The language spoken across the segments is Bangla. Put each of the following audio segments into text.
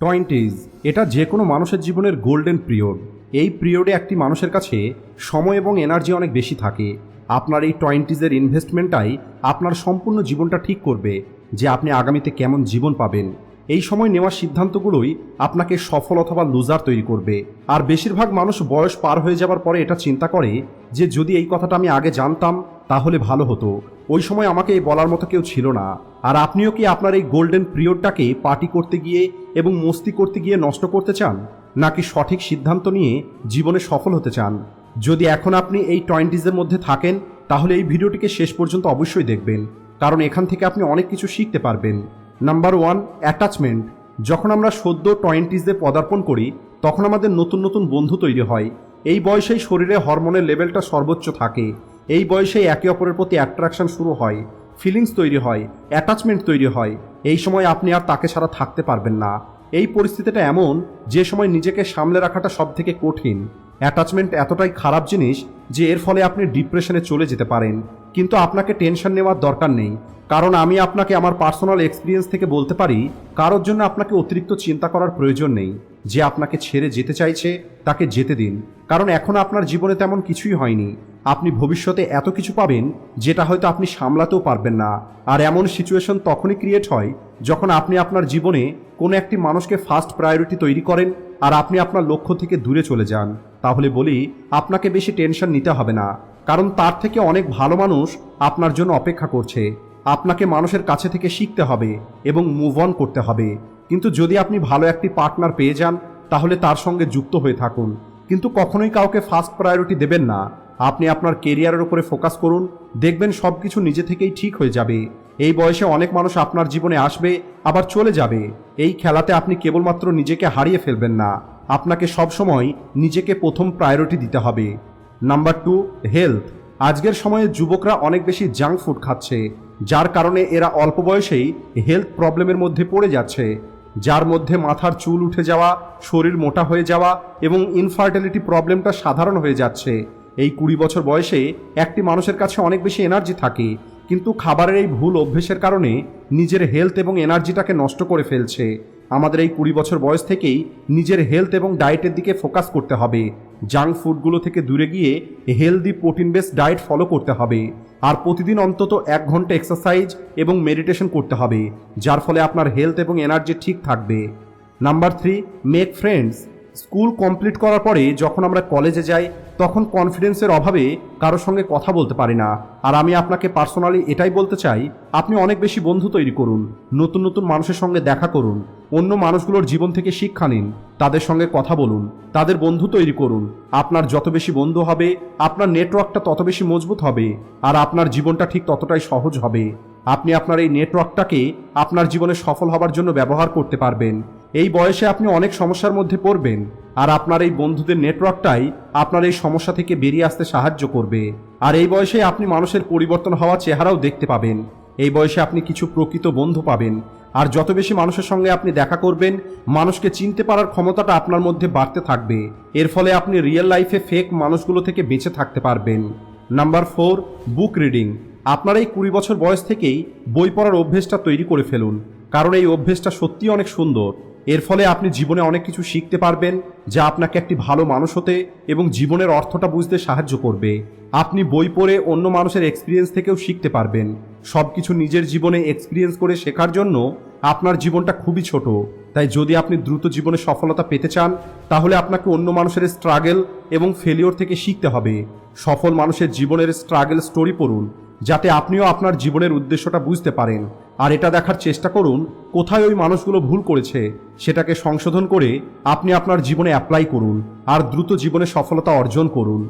টোয়েন্টিজ এটা যে কোনো মানুষের জীবনের গোল্ডেন পিরিয়ড এই পিরিয়ডে একটি মানুষের কাছে সময় এবং এনার্জি অনেক বেশি থাকে। আপনার এই টোয়েন্টিজের ইনভেস্টমেন্টটাই আপনার সম্পূর্ণ জীবনটা ঠিক করবে যে আপনি আগামীতে কেমন জীবন পাবেন। এই সময় নেওয়া সিদ্ধান্তগুলোই আপনাকে সফল অথবা লুজার তৈরি করবে। আর বেশিরভাগ মানুষ বয়স পার হয়ে যাবার পরে এটা চিন্তা করে যে যদি এই কথাটা আমি আগে জানতাম তাহলে ভালো হতো। ওই সময় আমাকে বলার মতো কেউ ছিল না। আর আপনিও কি আপনার এই গোল্ডেন পিরিয়ডটাকে পার্টি করতে গিয়ে এবং মস্তি করতে গিয়ে নষ্ট করতে চান? নাকি সঠিক সিদ্ধান্ত নিয়ে জীবনে সফল হতে চান? যদি এখন আপনি এই টোয়েন্টিজের মধ্যে থাকেন, তাহলে এই ভিডিওটিকে শেষ পর্যন্ত অবশ্যই দেখবেন। কারণ এখান থেকে আপনি অনেক কিছু শিখতে পারবেন। Number one, attachment. যখন আমরা সদ্য টোয়েন্টিজে পদার্পণ করি, তখন আমাদের নতুন নতুন বন্ধু তৈরি হয়। এই বয়সেই শরীরে হরমোনের লেভেলটা সর্বোচ্চ থাকে। এই বয়সেই একে অপরের প্রতি অ্যাট্রাকশন শুরু হয় ফিলিংস তৈরি হয় অ্যাটাচমেন্ট তৈরি হয়। এই সময় আপনি আর তাকে ছাড়া থাকতে পারবেন না। এই পরিস্থিতিটা এমন যে সময় নিজেকে সামলে রাখাটা সব থেকে কঠিন। অ্যাটাচমেন্ট এতটাই খারাপ জিনিস যে এর ফলে আপনি ডিপ্রেশনে চলে যেতে পারেন। কিন্তু আপনাকে টেনশন নেওয়ার দরকার নেই। কারণ আমি আপনাকে আমার পার্সোনাল এক্সপিরিয়েন্স থেকে বলতে পারি, কারোর জন্য আপনাকে অতিরিক্ত চিন্তা করার প্রয়োজন নেই। যে আপনাকে ছেড়ে যেতে চাইছে, তাকে যেতে দিন। কারণ এখন আপনার জীবনে তেমন কিছুই হয়নি। আপনি ভবিষ্যতে এত কিছু পাবেন, যেটা হয়তো আপনি সামলাতেও পারবেন না। আর এমন সিচুয়েশন তখনই ক্রিয়েট হয়, যখন আপনি আপনার জীবনে কোনো একটি মানুষকে ফার্স্ট প্রায়োরিটি তৈরি করেন আর আপনি আপনার লক্ষ্য থেকে দূরে চলে যান। তাহলে বলি, আপনাকে বেশি টেনশন নিতে হবে না। কারণ তার থেকে অনেক ভালো মানুষ আপনার জন্য অপেক্ষা করছে। আপনাকে মানুষের কাছে থেকে শিখতে হবে এবং মুভ অন করতে হবে। কিন্তু যদি আপনি ভালো একটি পার্টনার পেয়ে যান, তাহলে তার সঙ্গে যুক্ত হয়ে থাকুন। কিন্তু কখনোই কাউকে ফার্স্ট প্রায়োরিটি দেবেন না। আপনি আপনার কেরিয়ারের উপরে ফোকাস করুন, দেখবেন সব কিছু নিজে থেকেই ঠিক হয়ে যাবে। এই বয়সে অনেক মানুষ আপনার জীবনে আসবে, আবার চলে যাবে। এই খেলাতে আপনি কেবলমাত্র নিজেকে হারিয়ে ফেলবেন না। আপনাকে সবসময় নিজেকে প্রথম প্রায়োরিটি দিতে হবে। নাম্বার টু হেলথ আজকের সময়ে যুবকরা অনেক বেশি জাঙ্ক ফুড খাচ্ছে। যার কারণে এরা অল্প বয়সেই হেলথ প্রবলেমের মধ্যে পড়ে যাচ্ছে, যার মধ্যে মাথার চুল উঠে যাওয়া, শরীর মোটা হয়ে যাওয়া এবং ইনফার্টিলিটি প্রবলেমটা সাধারণ হয়ে যাচ্ছে। এই কুড়ি বছর বয়সে একটি মানুষের কাছে অনেক বেশি এনার্জি থাকে, কিন্তু খাবারের এই ভুল অভ্যেসের কারণে নিজের হেলথ এবং এনার্জিটাকে নষ্ট করে ফেলছে। আমাদের এই কুড়ি বছর বয়স থেকেই নিজের হেলথ এবং ডায়েটের দিকে ফোকাস করতে হবে। জাঙ্ক ফুডগুলো থেকে দূরে গিয়ে healthy protein base diet follow করতে হবে। আর প্রতিদিন অন্তত এক ঘণ্টা এক্সারসাইজ এবং মেডিটেশন করতে হবে, যার ফলে আপনার হেলথ এবং এনার্জি ঠিক থাকবে। Number three make friends school complete করার পরে যখন আমরা কলেজে যাই, তখন কনফিডেন্সের অভাবে কারোর সঙ্গে কথা বলতে পারি না। আর আমি আপনাকে পার্সোনালি এটাই বলতে চাই, আপনি অনেক বেশি বন্ধু তৈরি করুন, নতুন নতুন মানুষের সঙ্গে দেখা করুন, অন্য মানুষগুলোর জীবন থেকে শিক্ষা নিন, তাদের সঙ্গে কথা বলুন, তাদের বন্ধু তৈরি করুন। আপনার যত বেশি বন্ধু হবে, আপনার নেটওয়ার্কটা তত বেশি মজবুত হবে, আর আপনার জীবনটা ঠিক ততটাই সহজ হবে। আপনি আপনার এই নেটওয়ার্কটাকে আপনার জীবনে সফল হবার জন্য ব্যবহার করতে পারবেন। এই বয়সে আপনি অনেক সমস্যার মধ্যে পড়বেন, আর আপনার এই বন্ধুদের নেটওয়ার্কটাই আপনার এই সমস্যা থেকে বেরিয়ে আসতে সাহায্য করবে। আর এই বয়সে আপনি মানুষের পরিবর্তন হওয়া চেহারাও দেখতে পাবেন। এই বয়সে আপনি কিছু প্রকৃত বন্ধু পাবেন, আর যত বেশি মানুষের সঙ্গে আপনি দেখা করবেন, মানুষকে চিনতে পারার ক্ষমতাটা আপনার মধ্যে বাড়তে থাকবে। এর ফলে আপনি রিয়েল লাইফে ফেক মানুষগুলো থেকে বেঁচে থাকতে পারবেন। নাম্বার ফোর বুক রিডিং আপনার এই কুড়ি বছর বয়স থেকেই বই পড়ার অভ্যেসটা তৈরি করে ফেলুন, কারণ এই অভ্যেসটা সত্যি অনেক সুন্দর। এর ফলে আপনি জীবনে অনেক কিছু শিখতে পারবেন যা আপনাকে একটি ভালো মানুষ হতে এবং জীবনের অর্থটা বুঝতে সাহায্য করবে। আপনি বই পড়ে অন্য মানুষের এক্সপিরিয়েন্স থেকেও শিখতে পারবেন। সব কিছু নিজের জীবনে এক্সপিরিয়েন্স করে শেখার জন্য আপনার জীবনটা খুবই ছোট। তাই যদি আপনি দ্রুত জীবনে সফলতা পেতে চান, তাহলে আপনাকে অন্য মানুষের স্ট্রাগল এবং ফেলিওর থেকে শিখতে হবে। সফল মানুষের জীবনের স্ট্রাগল স্টোরি পড়ুন। যাতে আপনিও আপনার জীবনের উদ্দেশ্যটা বুঝতে পারেন। আর এটা দেখার চেষ্টা করুন, কোথায় ওই মানুষগুলো ভুল করেছে, সেটাকে সংশোধন করে আপনি আপনার জীবনে অ্যাপ্লাই করুন, আর দ্রুত জীবনে সফলতা অর্জন করুন।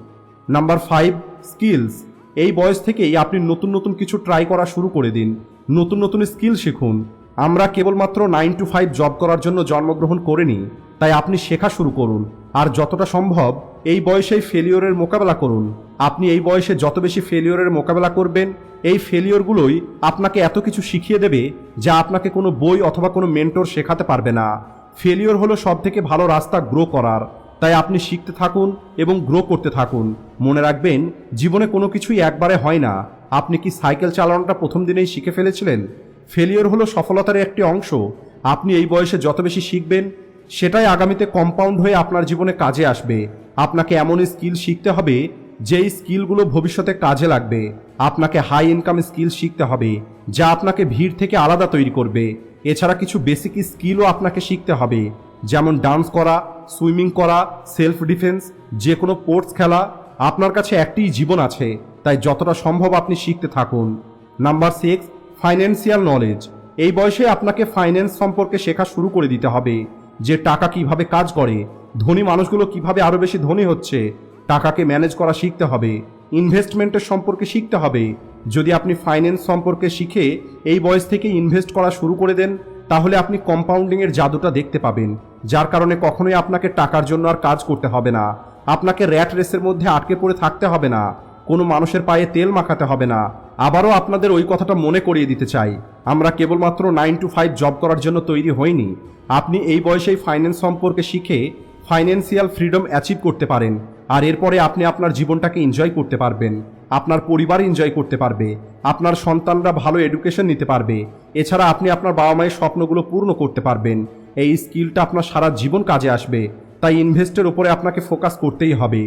নাম্বার ফাইভ স্কিলস এই বয়স থেকেই আপনি নতুন নতুন কিছু ট্রাই করা শুরু করে দিন। নতুন নতুন স্কিল শিখুন। আমরা কেবলমাত্র নাইন টু ফাইভ জব করার জন্য জন্মগ্রহণ করিনি। তাই আপনি শেখা শুরু করুন। আর যতটা সম্ভব এই বয়সেই ফেলিওরের মোকাবেলা করুন। আপনি এই বয়সে যত বেশি ফেলিওরের মোকাবেলা করবেন, এই ফেলিওরগুলোই আপনাকে এত কিছু শিখিয়ে দেবে যা আপনাকে কোনো বই অথবা কোনো মেন্টর শেখাতে পারবে না। ফেলিওর হলো সব থেকে ভালো রাস্তা গ্রো করার। তাই আপনি শিখতে থাকুন এবং গ্রো করতে থাকুন। মনে রাখবেন, জীবনে কোনো কিছুই একবারে হয় না। আপনি কি সাইকেল চালানোটা প্রথম দিনেই শিখে ফেলেছিলেন? ফেলিওর হলো সফলতার একটি অংশ। আপনি এই বয়সে যত বেশি শিখবেন সেটাই আগামীতে কম্পাউন্ড হয়ে আপনার জীবনে কাজে আসবে। আপনাকে এমন স্কিল শিখতে হবে, যেই স্কিলগুলো ভবিষ্যতে কাজে লাগবে। আপনাকে হাই ইনকাম স্কিল শিখতে হবে, যা আপনাকে ভিড় থেকে আলাদা তৈরি করবে। এছাড়া কিছু বেসিক স্কিলও আপনাকে শিখতে হবে, যেমন ডান্স করা সুইমিং করা সেলফ ডিফেন্স যে কোনো স্পোর্টস খেলা। আপনার কাছে একটিই জীবন আছে, তাই যতটা সম্ভব আপনি শিখতে থাকুন। নাম্বার সিক্স ফাইন্যান্সিয়াল নলেজ এই বয়সে আপনাকে ফাইন্যান্স সম্পর্কে শেখা শুরু করে দিতে হবে। যে টাকা কীভাবে কাজ করে, ধনী মানুষগুলো কীভাবে আরও বেশি ধনী হচ্ছে, টাকাকে ম্যানেজ করা শিখতে হবে, ইনভেস্টমেন্টের সম্পর্কে শিখতে হবে। যদি আপনি ফাইন্যান্স সম্পর্কে শিখে এই বয়স থেকে ইনভেস্ট করা শুরু করে দেন, তাহলে আপনি কম্পাউন্ডিংয়ের জাদুটা দেখতে পাবেন, যার কারণে কখনোই আপনাকে টাকার জন্য আর কাজ করতে হবে না। আপনাকে র্যাট রেসের মধ্যে আটকে পড়ে থাকতে হবে না, কোনো মানুষের পায়ে তেল মাখাতে হবে না। আবারও আপনাদের ওই কথাটা মনে করিয়ে দিতে চাই। আমরা কেবলমাত্র নাইন টু ফাইভ জব করার জন্য তৈরি হইনি। আপনি এই বয়সেই ফাইন্যান্স সম্পর্কে শিখে ফাইন্যান্সিয়াল ফ্রিডম অ্যাচিভ করতে পারেন। আর এরপরে আপনি আপনার জীবনটাকে এনজয় করতে পারবেন। আপনার পরিবার এনজয় করতে পারবে। আপনার সন্তানরা ভালো এডুকেশন নিতে পারবে। এছাড়া আপনি আপনার বাবা মায়ের স্বপ্নগুলো পূর্ণ করতে পারবেন। এই স্কিলটা আপনার সারা জীবন কাজে আসবে। তাই ইনভেস্টের উপরে আপনাকে ফোকাস করতেই হবে।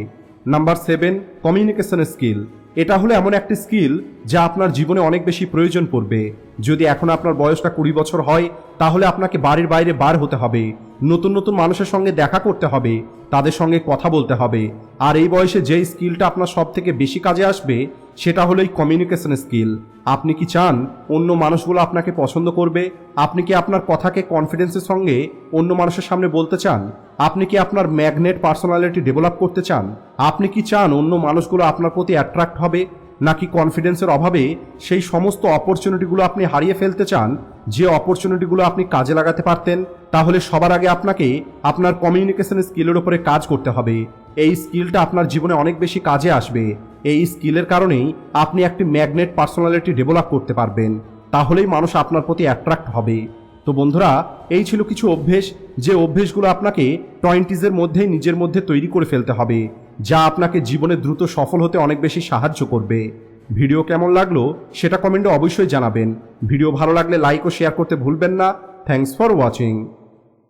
নাম্বার সেভেন কমিউনিকেশন স্কিল এটা হলো এমন একটি স্কিল যা আপনার জীবনে অনেক বেশি প্রয়োজন পড়বে। যদি এখন আপনার বয়সটা কুড়ি বছর হয়, তাহলে আপনাকে বাড়ির বাইরে বার হতে হবে। নতুন নতুন মানুষের সঙ্গে দেখা করতে হবে, তাদের সঙ্গে কথা বলতে হবে। আর এই বয়সে যে স্কিলটা আপনার সব থেকে বেশি কাজে আসবে, সেটা হলো এই কমিউনিকেশন স্কিল আপনি কি চান অন্য মানুষগুলো আপনাকে পছন্দ করবে? আপনি কি আপনার কথাকে কনফিডেন্সের সঙ্গে অন্য মানুষের সামনে বলতে চান? আপনি কি আপনার ম্যাগনেট পার্সোনালিটি ডেভেলপ করতে চান? আপনি কি চান অন্য মানুষগুলো আপনার প্রতি অ্যাট্রাক্ট হবে? নাকি কনফিডেন্সের অভাবে সেই সমস্ত অপরচুনিটিগুলো আপনি হারিয়ে ফেলতে চান? যে অপরচুনিটিগুলো আপনি কাজে লাগাতে পারতেন, তাহলে সবার আগে আপনাকে আপনার কমিউনিকেশন স্কিলের উপরে কাজ করতে হবে। এই স্কিলটা আপনার জীবনে অনেক বেশি কাজে আসবে। এই স্কিলের কারণেই আপনি একটি ম্যাগনেট পার্সোনালিটি ডেভেলপ করতে পারবেন। তাহলেই মানুষ আপনার প্রতি অ্যাট্রাক্ট হবে। তো বন্ধুরা, এই ছিল কিছু অভ্যেস। যে অভ্যেসগুলো আপনাকে টোয়েন্টিজের মধ্যেই নিজের মধ্যে তৈরি করে ফেলতে হবে। যা আপনাকে জীবনে দ্রুত সফল হতে অনেক বেশি সাহায্য করবে। ভিডিও কেমন লাগল সেটা কমেন্টে অবশ্যই জানাবেন। ভিডিও ভালো লাগলে লাইক ও শেয়ার করতে ভুলবেন না। Thanks for watching